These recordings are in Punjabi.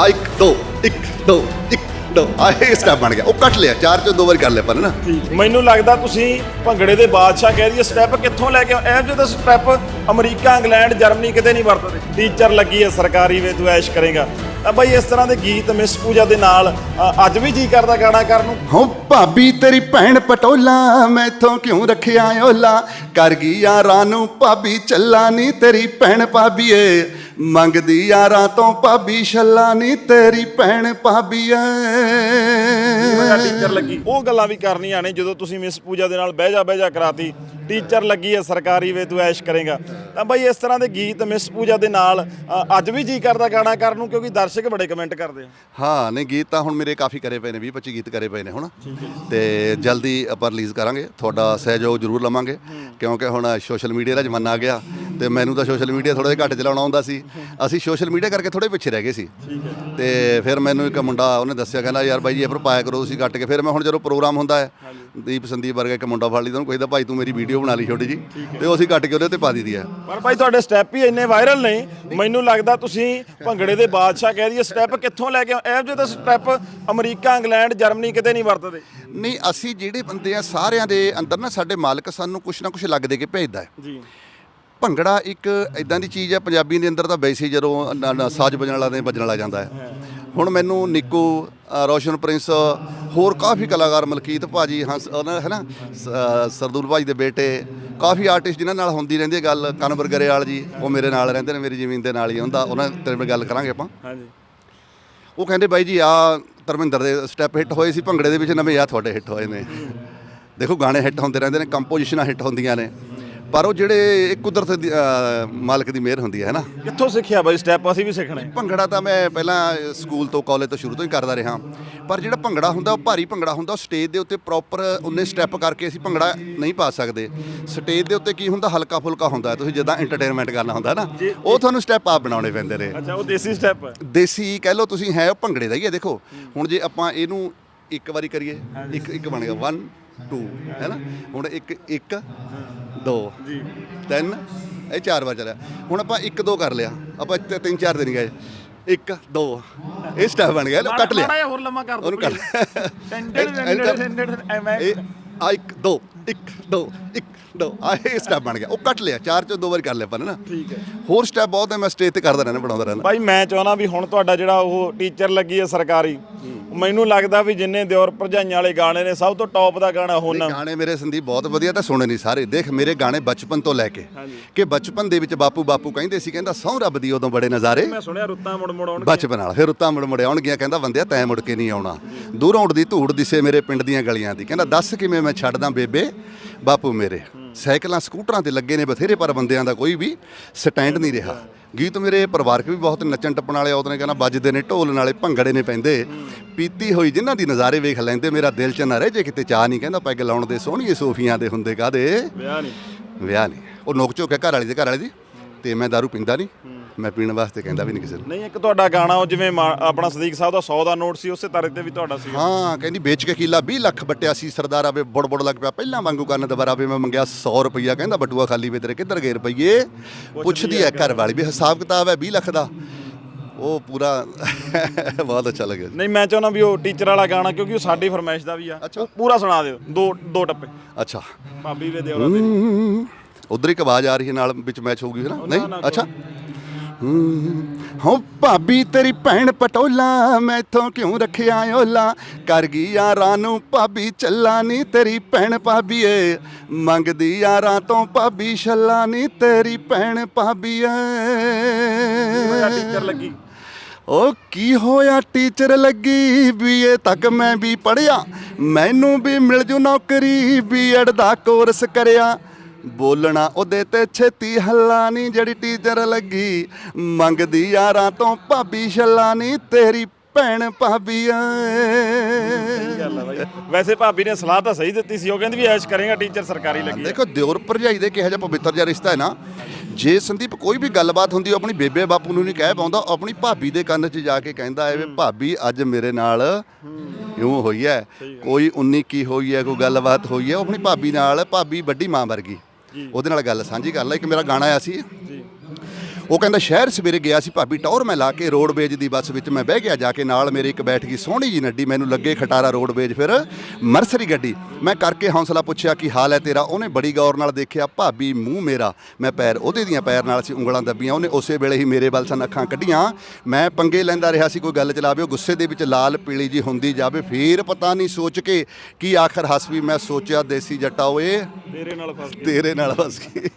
ਆ ਇੱਕ, ਦੋ ਇੱਕ ਦੋ ਇੱਕ, ਦੋ। ਆ ਇਹ ਸਟੈਪ ਬਣ ਗਿਆ। ਉਹ ਕੱਟ ਲਿਆ, ਚਾਰ ਚੋਂ ਦੋ ਵਾਰ ਕਰ ਲਿਆ ਪਰ ਨਾ ਮੈਨੂੰ ਲੱਗਦਾ ਤੁਸੀਂ ਭੰਗੜੇ ਦੇ ਬਾਦਸ਼ਾਹ ਕਹਿ ਦਈਏ ਸਟੈਪ ਕਿੱਥੋਂ ਲੈ ਕੇ ਆਏ? ਜਿਹੇ ਤਾਂ ਸਟੈਪ ਅਮਰੀਕਾ, ਇੰਗਲੈਂਡ, ਜਰਮਨੀ ਕਿਤੇ ਨਹੀਂ ਵਰਤਦੇ। ਟੀਚਰ ਲੱਗੀ ਹੈ ਸਰਕਾਰੀ ਵੇ, ਤੂੰ ਐਸ਼ ਕਰੇਗਾ। ਤਾਂ ਬਈ ਇਸ ਤਰ੍ਹਾਂ ਦੇ ਗੀਤ ਮਿਸ ਪੂਜਾ ਦੇ ਨਾਲ ਅ, ਅੱਜ ਵੀ ਜੀ ਕਰਦਾ ਗਾਣਾ ਕਰਨ ਨੂੰ? ਹੋ ਭਾਬੀ ਤੇਰੀ ਭੈਣ ਪਟੋਲਾ ਮੈਥੋਂ ਕਿਉਂ ਰੱਖਿਆ ਓਲਾ? ਕਰ ਗਈ ਯਾਰਾਂ ਨੂੰ ਭਾਬੀ ਚੱਲਾ ਨੀ ਤੇਰੀ ਭੈਣ ਭਾਬੀਏ। ਮੰਗਦੀ ਯਾਰਾਂ ਤੋਂ ਭਾਬੀ ਛੱਲਾ ਨੀ ਤੇਰੀ ਭੈਣ ਭਾਬੀਏ। ਮੇਰਾ ਟੀਚਰ ਲੱਗੀ? ਉਹ ਗੱਲਾਂ ਵੀ ਕਰਨੀਆਂ ਨੇ ਜਦੋਂ ਤੁਸੀਂ ਮਿਸ ਪੂਜਾ ਦੇ ਨਾਲ ਬਹਿ ਜਾ ਬਹਿ ਜਾ ਕਰਾਤੀ। ਟੀਚਰ ਲੱਗੀ ਹੈ ਸਰਕਾਰੀ ਵੇ ਤੂੰ ਐਸ਼ ਕਰੇਗਾ। ਤਾਂ ਬਈ ਇਸ ਤਰ੍ਹਾਂ ਦੇ ਗੀਤ ਮਿਸ ਪੂਜਾ ਦੇ ਨਾਲ ਅ, ਅੱਜ ਵੀ ਜੀ ਕਰਦਾ ਗਾਣਾ ਕਰਨ ਨੂੰ ਕਿਉਂਕਿ ਦਰਸ਼ਕ ਬੜੇ ਕਮੈਂਟ ਕਰਦੇ ਆ। ਹਾਂ, ਨਹੀਂ, ਗੀਤ ਤਾਂ ਹੁਣ ਮੇਰੇ ਕਾਫੀ ਕਰੇ ਪਏ ਨੇ 20 25 ਗੀਤ ਕਰੇ ਪਏ ਨੇ ਹੁਣ। ਤੇ ਜਲਦੀ ਆਪਾਂ ਰਿਲੀਜ਼ ਕਰਾਂਗੇ, ਤੁਹਾਡਾ ਸਹਿਯੋਗ ਜ਼ਰੂਰ ਲਵਾਂਗੇ, ਕਿਉਂਕਿ ਹੁਣ ਸੋਸ਼ਲ ਮੀਡੀਆ ਦਾ ਜ਼ਮਾਨਾ ਆ ਗਿਆ। ਤੇ ਮੈਨੂੰ ਤਾਂ ਸੋਸ਼ਲ ਮੀਡੀਆ ਥੋੜਾ ਜਿਹਾ ਘੱਟ ਚਲਾਉਣਾ ਆਉਂਦਾ ਸੀ। ਅਸੀਂ ਸੋਸ਼ਲ ਮੀਡੀਆ ਕਰਕੇ ਥੋੜੇ ਪਿੱਛੇ ਰਹਿ ਗਏ ਸੀ। ਤੇ ਫਿਰ ਮੈਨੂੰ ਇੱਕ ਮੁੰਡਾ ਉਹਨੇ ਦੱਸਿਆ ਕਹਿੰਦਾ ਯਾਰ ਬਾਈ ਜੀ ਇਹ ਪਰ ਪਾਇਆ ਕਰੋ ਤੁਸੀਂ ਕੱਟ ਕੇ। ਫਿਰ ਮੈਂ ਹੁਣ ਜਦੋਂ ਪ੍ਰੋਗਰਾਮ ਹੁੰਦਾ ਹੈ ਦੀਪ ਸੰਦੀਪ ਵਰਗਾ ਇੱਕ ਮੁੰਡਾ ਫੜ ਲਈ ਉਹਨੂੰ ਕਹਿੰਦਾ ਭਾਈ ਤੂੰ ਮੇਰੀ ਵੀਡੀਓ ਬਣਾ ਲਈ ਛੋਟੀ ਜੀ। ਤੇ ਉਹ ਅਸੀਂ ਕੱਟ ਕੇ ਉਹਦੇ ਤੇ ਪਾ ਦਿੱਤੀ ਹੈ। ਪਰ ਭਾਈ ਤੁਹਾਡੇ ਸਟੈਪ ਹੀ ਇੰਨੇ ਵਾਇਰਲ ਨੇ। ਮੈਨੂੰ ਲੱਗਦਾ ਤੁਸੀਂ ਭੰਗੜੇ ਦੇ ਬਾਦਸ਼ਾਹ ਕਹਿ ਦਈਏ। ਸਟੈਪ ਕਿੱਥੋਂ ਲੈ ਕੇ ਆਏ? ਇਹੋ ਜਿਹੇ ਤਾਂ ਸਟੈਪ ਅਮਰੀਕਾ ਇੰਗਲੈਂਡ ਜਰਮਨੀ ਕਿਤੇ ਨਹੀਂ ਵਰਤਦੇ। ਨਹੀਂ ਅਸੀਂ ਜਿਹੜੇ ਬੰਦੇ ਆ ਸਾਰਿਆਂ ਦੇ ਅੰਦਰ ਨਾ ਸਾਡੇ ਮਾਲਕ ਸਾਨੂੰ ਕੁਛ ਨਾ ਕੁਛ ਲੱਗ ਦੇ ਕੇ ਭੇਜਦਾ ਹੈ। ਜੀ। ਭੰਗੜਾ ਇੱਕ ਇਦਾਂ ਦੀ ਚੀਜ਼ ਹੈ ਪੰਜਾਬੀ ਦੇ ਅੰਦਰ ਤਾਂ ਵੈਸੇ ਜਦੋਂ ਨ- ਨ- ਸਾਜ਼ ਵਜਣ ਵਾਲਾ ਦੇ ਵੱਜਣ ਲੱਗ ਜਾਂਦਾ ਹੈ। ਹੁਣ ਮੈਨੂੰ ਨਿੱਕੂ ਰੋਸ਼ਨ ਪ੍ਰਿੰਸ ਹੋਰ ਕਾਫੀ ਕਲਾਕਾਰ ਮਲਕੀਤ ਭਾਜੀ ਹੰਸ ਉਹਨਾਂ ਹੈ ਨਾ ਸਰਦੂਲ ਭਾਜੀ ਦੇ ਬੇਟੇ ਕਾਫੀ ਆਰਟਿਸਟ ਜਿਨ੍ਹਾਂ ਨਾਲ ਹੁੰਦੀ ਰਹਿੰਦੀ ਹੈ ਗੱਲ ਕਨਵਰ ਗਰੇਵਾਲ ਜੀ ਉਹ ਮੇਰੇ ਨਾਲ ਰਹਿੰਦੇ ਨੇ ਮੇਰੀ ਜ਼ਮੀਨ ਦੇ ਨਾਲ ਹੀ ਹੁੰਦਾ ਉਹਨਾਂ ਤੇਰੇ ਨਾਲ ਗੱਲ ਕਰਾਂਗੇ ਆਪਾਂ। ਹਾਂਜੀ। ਉਹ ਕਹਿੰਦੇ ਬਾਈ ਜੀ ਆ ਧਰਮਿੰਦਰ ਦੇ ਸਟੈਪ ਹਿੱਟ ਹੋਏ ਸੀ ਭੰਗੜੇ ਦੇ ਵਿੱਚ ਨਵੇਂ ਆ ਤੁਹਾਡੇ ਹਿੱਟ ਹੋਏ ਨੇ। ਦੇਖੋ ਗਾਣੇ ਹਿੱਟ ਹੁੰਦੇ ਰਹਿੰਦੇ ਨੇ ਕੰਪੋਜੀਸ਼ਨਾਂ ਹਿੱਟ ਹੁੰਦੀਆਂ ਨੇ। ਪਰ ਉਹ ਜਿਹੜੇ ਇੱਕ ਕੁਦਰਤ ਦੀ ਮਾਲਕ ਦੀ ਮਿਹਰ ਹੁੰਦੀ ਹੈ ਨਾ? ਕਿੱਥੋਂ ਸਿੱਖਿਆ ਬਾਈ? ਸਟੈਪ ਅਸੀਂ ਵੀ ਸਿੱਖਣੇ। ਭੰਗੜਾ ਤਾਂ ਮੈਂ ਪਹਿਲਾਂ ਸਕੂਲ ਤੋਂ ਕਾਲਜ ਤੋਂ ਸ਼ੁਰੂ ਤੋਂ ਹੀ ਕਰਦਾ ਰਿਹਾ। ਪਰ ਜਿਹੜਾ ਭੰਗੜਾ ਹੁੰਦਾ ਉਹ ਭਾਰੀ ਭੰਗੜਾ ਹੁੰਦਾ ਉਹ ਸਟੇਜ ਦੇ ਉੱਤੇ ਪ੍ਰੋਪਰ ਉਹਨੇ ਸਟੈਪ ਕਰਕੇ ਅਸੀਂ ਭੰਗੜਾ ਨਹੀਂ ਪਾ ਸਕਦੇ। ਸਟੇਜ ਦੇ ਉੱਤੇ ਕੀ ਹੁੰਦਾ ਹਲਕਾ ਫੁਲਕਾ ਹੁੰਦਾ। ਤੁਸੀਂ ਜਿੱਦਾਂ ਐਂਟਰਟੇਨਮੈਂਟ ਕਰਨਾ ਹੁੰਦਾ ਨਾ ਉਹ ਤੁਹਾਨੂੰ ਸਟੈਪ ਆਪ ਬਣਾਉਣੇ ਪੈਂਦੇ ਨੇ। ਅੱਛਾ ਉਹ ਦੇਸੀ ਸਟੈਪ ਹੈ। ਦੇਸੀ ਕਹਿ ਲਓ ਤੁਸੀਂ ਹੈ ਉਹ ਭੰਗੜੇ ਦਾ ਹੀ ਹੈ ਦੇਖੋ। ਹੁਣ ਜੇ ਆਪਾਂ ਇਹਨੂੰ ਇੱਕ ਵਾਰੀ ਕਰੀਏ ਇੱਕ ਇੱਕ ਬਣ ਗਿਆ। 1 2 ਹੈ ਨਾ ਹੁਣ ਇੱਕ ਇੱਕ 2 ਜੀ। ਤਿੰਨ ਇਹ ਚਾਰ ਵਾਰ ਚੱਲਿਆ। ਹੁਣ ਆਪਾਂ ਇੱਕ ਦੋ ਕਰ ਲਿਆ। ਆਪਾਂ ਇੱਥੇ ਤਿੰਨ ਚਾਰ ਦਿਨ ਗਏ। ਇੱਕ ਦੋ ਇਹ ਸਟੈਪ ਬਣ ਗਿਆ ਲਓ, ਕੱਟ ਲਿਆ। ਮਾੜਾ ਜਿਹਾ ਹੋਰ ਲੰਮਾ ਕਰ ਦੋ ਉਹਨੂੰ ਕੱਟ ਐਵੇਂ ਇਹ ਆ ਇੱਕ ਦੋ ਇੱਕ ਦੋ ਇੱਕ ਦੋ। ਆ ਇਹ ਸਟੈਪ ਬਣ ਗਿਆ। ਉਹ ਕੱਟ ਲਿਆ। ਚਾਰ ਚੋਂ ਦੋ ਵਾਰ ਕਰ ਲਿਆ ਆਪਾਂ ਨੇ ਨਾ। ਠੀਕ ਹੈ। ਹੋਰ ਸਟੈਪ ਬਹੁਤ ਹੈ ਮੈਂ ਸਟੇਜ ਤੇ ਕਰਦਾ ਰਹਿਣਾ ਬਣਾਉਂਦਾ ਰਹਿਣਾ ਭਾਈ ਮੈਂ ਚਾਹਣਾ ਵੀ ਹੁਣ ਤੁਹਾਡਾ ਜਿਹੜਾ ਉਹ ਟੀਚਰ ਲੱਗੀ ਹੈ ਸਰਕਾਰੀ ਮੈਨੂੰ ਲੱਗਦਾ ਵੀ ਜਿੰਨੇ ਦਿਓਰ ਭਰਜਾਈਆਂ ਵਾਲੇ ਗਾਣੇ ਨੇ ਸਭ ਤੋਂ ਟੌਪ ਦਾ ਗਾਣਾ ਹੁਣ। ਗਾਣੇ ਮੇਰੇ ਸੰਦੀਪ ਬਹੁਤ ਵਧੀਆ ਤਾਂ ਸੁਣੇ ਨਹੀਂ ਸਾਰੇ। ਦੇਖ ਮੇਰੇ ਗਾਣੇ ਬਚਪਨ ਤੋਂ ਲੈ ਕੇ। ਕਿ ਬਚਪਨ ਦੇ ਵਿੱਚ ਬਾਪੂ ਬਾਪੂ ਕਹਿੰਦੇ ਸੀ ਕਹਿੰਦਾ ਸਹੁੰ ਰੱਬ ਦੀ ਉਦੋਂ ਬੜੇ ਨਜ਼ਾਰੇ। ਮੈਂ ਸੁਣਿਆ ਰੁੱਤਾਂ ਮੁੜ ਮੁੜ ਆਉਣ ਬਚਪਨ ਨਾਲ ਫਿਰ ਉੱਤਾਂ ਮੁੜ ਮੁੜ ਆਉਣਗੀਆਂ ਕਹਿੰਦਾ ਬੰਦਿਆ ਤੈਂ ਮੁੜ ਕੇ ਨਹੀਂ ਆਉਣਾ। ਦੂਰੋਂ ਉੱਡਦੀ ਧੂੜ ਦਿਸੇ ਮੇਰੇ ਪਿੰਡ ਦੀਆਂ ਗਲੀਆਂ ਦੀ। ਕਹਿੰਦਾ ਦੱਸ ਕਿਵੇਂ ਮੈਂ ਛੱਡਦਾ ਬੇਬੇ ਬਾਪੂ ਮੇਰੇ। ਸਾਈਕਲਾਂ ਸਕੂਟਰਾਂ ਤੇ ਲੱਗੇ ਨੇ ਬਥੇਰੇ ਪਰ ਬੰਦਿਆਂ ਦਾ ਕੋਈ ਵੀ ਸਟੈਂਡ ਨਹੀਂ ਰਿਹਾ। ਗੀਤ ਮੇਰੇ ਪਰਿਵਾਰਕ ਵੀ ਬਹੁਤ ਨੱਚਣ ਟੱਪਣ ਵਾਲੇ ਆਉਂਦੇ ਨੇ ਕਹਿੰਦਾ ਵੱਜਦੇ ਨੇ ਢੋਲ ਨਾਲੇ ਭੰਗੜੇ ਨੇ ਪੈਂਦੇ। ਪੀਤੀ ਹੋਈ ਜਿਨ੍ਹਾਂ ਦੀ ਨਜ਼ਾਰੇ ਵੇਖ ਲੈਂਦੇ ਮੇਰਾ ਦਿਲ ਚ ਨਾ ਰਹਿ ਜੇ ਕਿਤੇ ਚਾਹ ਨਹੀਂ ਕਹਿੰਦਾ ਪੈਗ ਲਾਉਣ ਦੇ ਸੋਹਣੀਏ ਸੋਫੀਆਂ ਦੇ ਹੁੰਦੇ ਕਾਦੇ ਵਿਆਹ ਨਹੀਂ ਵਿਆਹ ਨਹੀਂ ਉਹ ਨੋਕ ਝੋਕ ਹੈ ਘਰ ਵਾਲੀ ਦੇ ਘਰ ਵਾਲੀ ਦੀ? ਤੇ ਮੈਂ दारू ਪੀਂਦਾ ਨਹੀਂ ਮੈਂ ਪੀਣ ਵਾਸਤੇ ਕਹਿੰਦਾ ਵੀ ਨਹੀਂ ਕਿਸੇ ਨੂੰ। ਨਹੀਂ ਇੱਕ ਤੁਹਾਡਾ ਗਾਣਾ ਉਹ ਜਿਵੇਂ ਮਾ- ਆਪਣਾ ਸਦੀਕ ਸਾਹਿਬ ਦਾ 100 ਦਾ ਨੋਟ ਸੀ ਉਸੇ ਤਰ੍ਹਾਂ ਤੇ ਵੀ ਤੁਹਾਡਾ ਸੀ। ਹਾਂ ਕਹਿੰਦੀ ਵੇਚ ਕੇ ਕਿੱਲਾ 20 ਲੱਖ ਬਟਿਆ ਸੀ ਸਰਦਾਰਾ ਵੇ ਬੁੜ ਬੁੜ ਲੱਗ ਪਿਆ। ਪਹਿਲਾਂ ਵਾਂਗੂ ਕਰਨ ਦੁਬਾਰਾ ਵੇ ਮੈਂ ਮੰਗਿਆ 100 ਰੁਪਈਆ ਕਹਿੰਦਾ ਬਟੂਆ ਖਾਲੀ ਵੇ ਤੇਰੇ ਕਿੱਧਰ ਗਏ ਰੁਪਈਏ? ਪੁੱਛਦੀ ਹੈ ਘਰ ਵਾਲੀ ਵੀ ਹਿਸਾਬ ਕਿਤਾਬ ਹੈ 20 ਲੱਖ ਦਾ। ਉਹ ਪੂਰਾ ਬਹੁਤ ਅੱਛਾ ਲੱਗਿਆ। ਨਹੀਂ ਮੈਂ ਚਾਹੁੰਦਾ ਵੀ ਉਹ ਟੀਚਰ ਵਾਲਾ ਗਾਣਾ ਕਿਉਂਕਿ ਉਹ ਸਾਡੀ ਫਰਮਾਇਸ਼ ਦਾ ਵੀ ਆ। ਅੱਛਾ। ਉਹ ਪੂਰਾ ਸੁਣਾ ਦਿਓ ਦੋ ਦੋ ਟੱਪੇ। ਅੱਛਾ। ਭਾਬੀ ਵੇ ਦਿਓਰਾ ਦੇ। ਉਧਰ ਇੱਕ ਆਵਾਜ਼ ਆ ਰਹੀ ਹੈ ਨਾਲ ਵਿੱਚ ਮੈਚ ਹੋਊਗੀ ਹੈ ਨਾ? ਨਹੀਂ? ਅੱਛਾ। ਹੋ। ਭਾਬੀ ਤੇਰੀ ਭੈਣ ਪਟੋਲਾ ਮੈਥੋਂ ਕਿਉਂ ਰੱਖਿਆ ਓਲਾ? ਕਰ ਗਈ ਯਾਰਾਂ ਨੂੰ ਭਾਬੀ ਚੱਲਾ ਨੀ ਤੇਰੀ ਭੈਣ ਭਾਬੀਏ। ਮੰਗਦੀ ਯਾਰਾਂ ਤੋਂ ਭਾਬੀ ਛੱਲਾ ਨੀ ਤੇਰੀ ਭੈਣ ਭਾਬੀਏ। ਟੀਚਰ ਲੱਗੀ? ਓ ਕੀ ਹੋਇਆ ਟੀਚਰ ਲੱਗੀ? ਬੀਏ ਤੱਕ ਮੈਂ ਵੀ ਪੜਿਆ ਮੈਨੂੰ ਵੀ ਮਿਲ ਜੂ ਨੌਕਰੀ ਬੀਐਡ ਦਾ ਕੋਰਸ ਕਰਿਆ। ਬੋਲਣਾ ਉਹਦੇ ਤੇ ਛੇਤੀ ਹੱਲਾ ਨਹੀਂ ਜਿਹੜੀ ਟੀਚਰ ਲੱਗੀ ਮੰਗਦੀ ਯਾਰਾਂ ਤੋਂ ਭਾਬੀ ਛੱਲਾ ਨਹੀਂ ਤੇਰੀ ਭੈਣ ਆ ਬਾਈ। ਵੈਸੇ ਭਾਬੀ ਨੇ ਸਲਾਹ ਤਾਂ ਸਹੀ ਦਿੱਤੀ ਸੀ ਉਹ ਕਹਿੰਦੀ ਵੀ ਐਸ਼ ਕਰੇਗਾ ਟੀਚਰ ਸਰਕਾਰੀ ਲੱਗੀ। ਦੇਖੋ ਦਿਓਰ ਭਰਜਾਈ ਦੇ ਕਿਹੋ ਜਿਹਾ ਪਵਿੱਤਰ ਜਿਹਾ ਰਿਸ਼ਤਾ ਹੈ ਨਾ ਜੇ ਸੰਦੀਪ ਕੋਈ ਵੀ ਗੱਲਬਾਤ ਹੁੰਦੀ ਉਹ ਆਪਣੀ ਬੇਬੇ ਬਾਪੂ ਨੂੰ ਨਹੀਂ ਕਹਿ ਪਾਉਂਦਾ ਉਹ ਆਪਣੀ ਭਾਬੀ ਦੇ ਕੰਨ 'ਚ ਜਾ ਕੇ ਕਹਿੰਦਾ ਹੈ ਵੀ ਭਾਬੀ ਅੱਜ ਮੇਰੇ ਨਾਲ ਇਉਂ ਹੋਈ ਹੈ ਕੋਈ 19 ਕੀ ਹੋਈ ਹੈ ਕੋਈ ਗੱਲਬਾਤ ਹੋਈ ਹੈ ਉਹ ਆਪਣੀ ਭਾਬੀ ਨਾਲ ਭਾਬੀ ਵੱਡੀ ਮਾਂ ਵਰਗੀ। ਉਹਦੇ ਨਾਲ ਗੱਲ ਸਾਂਝੀ ਕਰ ਲੈ। ਇੱਕ ਮੇਰਾ ਗਾਣਾ ਆਇਆ ਸੀ। ਉਹ ਕਹਿੰਦਾ ਸ਼ਹਿਰ ਸਵੇਰੇ ਗਿਆ ਸੀ ਭਾਬੀ ਟੌਰ ਮੈਂ ਲਾ ਕੇ ਰੋਡਵੇਜ ਦੀ ਬੱਸ ਵਿੱਚ ਮੈਂ ਬਹਿ ਗਿਆ ਜਾ ਕੇ ਨਾਲ ਮੇਰੇ ਇੱਕ ਬੈਠ ਗਈ ਸੋਹਣੀ ਜੀ ਨੱਡੀ ਮੈਨੂੰ ਲੱਗੇ ਖਟਾਰਾ ਰੋਡਵੇਜ ਫਿਰ ਮਰਸਰੀ ਗੱਡੀ। ਮੈਂ ਕਰਕੇ ਹੌਸਲਾ ਪੁੱਛਿਆ ਕੀ ਹਾਲ ਹੈ ਤੇਰਾ? ਉਹਨੇ ਬੜੀ ਗੌਰ ਨਾਲ ਦੇਖਿਆ ਭਾਬੀ ਮੂੰਹ ਮੇਰਾ। ਮੈਂ ਪੈਰ ਉਹਦੇ ਦੀਆਂ ਪੈਰ ਨਾਲ ਸੀ ਉਂਗਲਾਂ ਦੱਬੀਆਂ ਉਹਨੇ ਉਸੇ ਵੇਲੇ ਹੀ ਮੇਰੇ ਵੱਲ ਸਨ ਅੱਖਾਂ ਕੱਢੀਆਂ। ਮੈਂ ਪੰਗੇ ਲੈਂਦਾ ਰਿਹਾ ਸੀ ਕੋਈ ਗੱਲ ਚਲਾਵੇ ਉਹ ਗੁੱਸੇ ਦੇ ਵਿੱਚ ਲਾਲ ਪੀਲੀ ਜੀ ਹੁੰਦੀ ਜਾਵੇ ਫੇਰ ਪਤਾ ਨਹੀਂ ਸੋਚ ਕੇ ਕੀ ਆਖਰ ਹੱਸ ਵੀ ਮੈਂ ਸੋਚਿਆ ਦੇਸੀ ਜੱਟਾ ਓਏ। ਤੇਰੇ ਨਾਲ ਫਸ ਗਏ ਤੇਰੇ ਨਾਲ ਫਸ ਗਈ।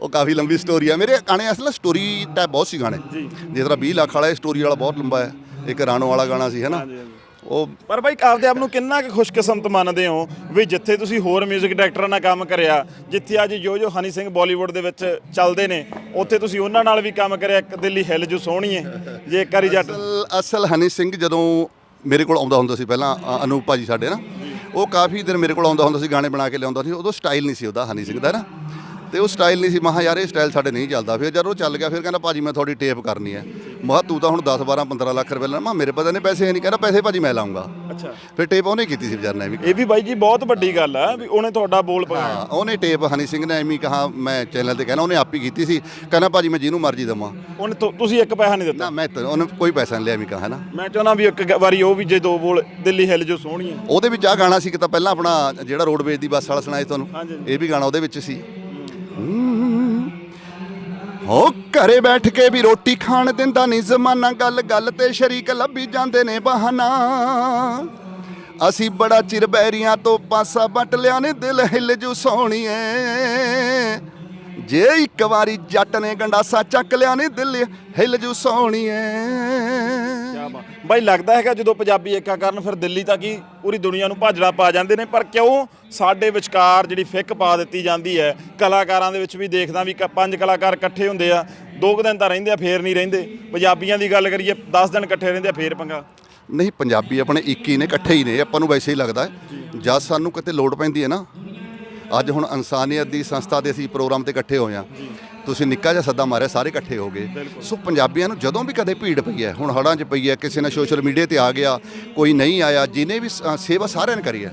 ਉਹ ਕਾਫੀ ਲੰਬੀ ਸਟੋਰੀ ਆ। ਮੇਰੇ ਗਾਣੇ ਅਸਲ ਸਟੋਰੀ ਟਾਈਪ ਬਹੁਤ ਸੀ ਗਾਣੇ। ਜੀ। ਜਿਸ ਤਰ੍ਹਾਂ 20 ਲੱਖ ਵਾਲਾ ਇਹ ਸਟੋਰੀ ਵਾਲਾ ਬਹੁਤ ਲੰਬਾ ਹੈ। ਇੱਕ ਰਾਣੋ ਵਾਲਾ ਗਾਣਾ ਸੀ ਹੈ ਨਾ? ਹਾਂਜੀ, ਹਾਂਜੀ। ਉਹ ਪਰ ਬਾਈ ਆਪਦੇ ਆਪ ਨੂੰ ਕਿੰਨਾ ਕੁ ਖੁਸ਼ਕਿਸਮਤ ਮੰਨਦੇ ਹੋ ਵੀ ਜਿੱਥੇ ਤੁਸੀਂ ਹੋਰ 뮤직 ਡਾਇਰੈਕਟਰਾਂ ਨਾਲ ਕੰਮ ਕਰਿਆ ਜਿੱਥੇ ਅੱਜ ਜੋ ਜੋ ਹਨੀ ਸਿੰਘ ਬਾਲੀਵੁੱਡ ਦੇ ਵਿੱਚ ਚੱਲਦੇ ਨੇ ਉੱਥੇ ਤੁਸੀਂ ਉਹਨਾਂ ਨਾਲ ਵੀ ਕੰਮ ਕਰਿਆ ਇੱਕ ਦਿੱਲੀ ਹਿੱਲ ਜੋ ਸੋਹਣੀ ਹੈ ਜੇ ਇੱਕ ਵਾਰੀ ਜੱਟ ਅਸਲ ਅਸਲ ਹਨੀ ਸਿੰਘ ਜਦੋਂ ਮੇਰੇ ਕੋਲ ਆਉਂਦਾ ਹੁੰਦਾ ਸੀ ਪਹਿਲਾਂ ਅ, ਅਨੂਪ ਭਾਜੀ ਸਾਡੇ ਨਾ? ਉਹ ਕਾਫੀ ਦਿਨ ਮੇਰੇ ਕੋਲ ਆਉਂਦਾ ਹੁੰਦਾ ਸੀ ਗਾਣੇ ਬਣਾ ਕੇ ਲਿਆਉਂਦਾ ਸੀ ਉਦੋਂ ਸਟਾਈਲ ਨਹੀਂ ਸੀ ਉਹਦਾ ਹਨੀ ਸਿੰਘ ਦਾ ਨਾ? ਤੇ ਉਹ ਸਟਾਈਲ ਨਹੀਂ ਸੀ। ਮਹਾ ਯਾਰ ਇਹ ਸਟਾਈਲ ਸਾਡੇ ਨਹੀਂ ਚੱਲਦਾ। ਫਿਰ ਜਦ ਉਹ ਚੱਲ ਗਿਆ ਫਿਰ ਕਹਿੰਦਾ ਭਾਜੀ ਮੈਂ ਤੁਹਾਡੀ ਟੇਪ ਕਰਨੀ ਹੈ। ਮਹਾ ਤੂੰ ਤਾਂ ਹੁਣ 10 12 15 ਲੱਖ ਰੁਪਏ ਲੈਣਾ। ਮੈਂ ਮੇਰੇ ਪਤਾ ਨਹੀਂ ਪੈਸੇ ਹੈ ਨਹੀਂ। ਕਹਿੰਦਾ ਪੈਸੇ ਭਾਜੀ ਮੈਂ ਲਾਉਂਗਾ। ਅੱਛਾ। ਫਿਰ ਟੇਪ ਉਹਨੇ ਕੀਤੀ ਸੀ ਵਿਚਾਰ ਨੇ ਵੀ ਇਹ ਵੀ ਬਾਈ ਜੀ ਬਹੁਤ ਵੱਡੀ ਗੱਲ ਆ ਵੀ ਉਹਨੇ ਤੁਹਾਡਾ ਬੋਲ ਪਾਇਆ। ਹਾਂ ਉਹਨੇ ਟੇਪ ਹਨੀ ਸਿੰਘ ਨੇ ਐਵੇਂ ਕਹਾ ਮੈਂ ਚੈਨਲ ਤੇ ਕਹਿਣਾ ਉਹਨੇ ਆਪ ਹੀ ਕੀਤੀ ਸੀ। ਕਹਿੰਦਾ ਭਾਜੀ ਮੈਂ ਜਿਹਨੂੰ ਮਰਜ਼ੀ ਦਵਾਂ। ਉਹਨੇ ਤੁ- ਤੁਸੀਂ ਇੱਕ ਪੈਸਾ ਨਹੀਂ ਦਿੱਤਾ? ਨਾ ਮੈਂ ਤਾਂ- ਉਹਨੇ ਕੋਈ ਪੈਸਾ ਨਹੀਂ ਲਿਆ ਐਵੇਂ ਕਹਾ ਨਾ। ਮੈਂ ਚਾਹੁੰਦਾ ਵੀ ਇੱਕ ਗ- ਵਾਰੀ ਉਹ ਵੀ ਜੇ ਦੋ ਬੋਲ ਦਿੱਲੀ ਹਿੱਲ ਜੋ ਸੋਹਣੀ ਹੈ ਉਹਦੇ ਵਿੱਚ ਆ ਗਾਣਾ ਸੀ ਕਿ ਤਾਂ ਪਹਿਲਾਂ ਆਪਣਾ ਜਿਹੜਾ ਰੋਡਵੇਜ ਦੀ ਬੱਸ ਵਾਲਾ ਸੁਣਾਇਆ ਤੁਹਾਨੂੰ? ਹਾਂਜੀ। ਇਹ ਵੀ ਗਾਣਾ ਉਹਦੇ ਵਿੱਚ ਸੀ। ਹੋ ਘਰੇ ਬੈਠ ਕੇ ਵੀ ਰੋਟੀ ਖਾਣ ਦਿੰਦਾ ਨਹੀਂ ਜ਼ਮਾਨਾ, ਗੱਲ ਗੱਲ ਤੇ ਸ਼ਰੀਕ ਲੱਭੀ ਜਾਂਦੇ ਨੇ ਬਹਾਨਾ। ਅਸੀਂ ਬੜਾ ਚਿਰ ਬੈਰੀਆਂ ਤੋਂ ਪਾਸਾ ਵੱਟ ਲਿਆ ਨੇ, ਦਿਲ ਹਿੱਲ ਜੂ ਸੋਹਣੀਏ। ਜੇ ਇੱਕ ਵਾਰੀ ਜੱਟ ਨੇ ਗੰਡਾਸਾ ਚੱਕ ਲਿਆ ਨੇ, ਦਿਲ ਹਿੱਲ ਜੂ ਸੋਹਣੀਏ। ਬਾਈ ਲੱਗਦਾ ਹੈਗਾ ਜਦੋਂ ਪੰਜਾਬੀ ਏਕਾ ਕਰਨ ਫਿਰ ਦਿੱਲੀ ਤੱਕ ਹੀ ਪੂਰੀ ਦੁਨੀਆ ਨੂੰ ਭਾਜੜਾ ਪਾ ਜਾਂਦੇ ਨੇ ਪਰ ਕਿਉਂ? ਸਾਡੇ ਵਿਚਕਾਰ ਜਿਹੜੀ ਫਿੱਕ ਪਾ ਦਿੱਤੀ ਜਾਂਦੀ ਹੈ ਕਲਾਕਾਰਾਂ ਦੇ ਵਿੱਚ ਵੀ ਦੇਖਦਾ ਵੀ ਕ- ਪੰਜ ਕਲਾਕਾਰ ਇਕੱਠੇ ਹੁੰਦੇ ਆ ਦੋ ਕੁ ਦਿਨ ਤਾਂ ਰਹਿੰਦੇ ਆ ਫੇਰ ਨਹੀਂ ਰਹਿੰਦੇ। ਪੰਜਾਬੀਆਂ ਦੀ ਗੱਲ ਕਰੀਏ 10 ਦਿਨ ਇਕੱਠੇ ਰਹਿੰਦੇ ਆ ਫੇਰ ਪੰਗਾ। ਨਹੀਂ ਪੰਜਾਬੀ ਆਪਣੇ ਇੱਕ ਹੀ ਨੇ ਇਕੱਠੇ ਹੀ ਨੇ ਆਪਾਂ ਨੂੰ ਵੈਸੇ ਹੀ ਲੱਗਦਾ ਜਦ ਸਾਨੂੰ ਕਿਤੇ ਲੋੜ ਪੈਂਦੀ ਹੈ ਨਾ ਅੱਜ ਹੁਣ ਇਨਸਾਨੀਅਤ ਦੀ ਸੰਸਥਾ ਦੇ ਅਸੀਂ ਪ੍ਰੋਗਰਾਮ ਤੇ ਇਕੱਠੇ ਹੋਏ ਆ ਤੁਸੀਂ ਨਿੱਕਾ ਜਿਹਾ ਸੱਦਾ ਮਾਰਿਆ ਸਾਰੇ ਇਕੱਠੇ ਹੋ ਗਏ। ਸੋ ਪੰਜਾਬੀਆਂ ਨੂੰ ਜਦੋਂ ਵੀ ਕਦੇ ਭੀੜ ਪਈ ਹੈ ਹੁਣ ਹੜਾਂ 'ਚ ਪਈ ਹੈ ਕਿਸੇ ਨੇ ਸੋਸ਼ਲ ਮੀਡੀਆ ਤੇ ਆ ਗਿਆ ਕੋਈ ਨਹੀਂ ਆਇਆ ਜਿਹਨੇ ਵੀ ਸ- ਸੇਵਾ ਸਾਰਿਆਂ ਨੇ ਕਰੀ ਹੈ।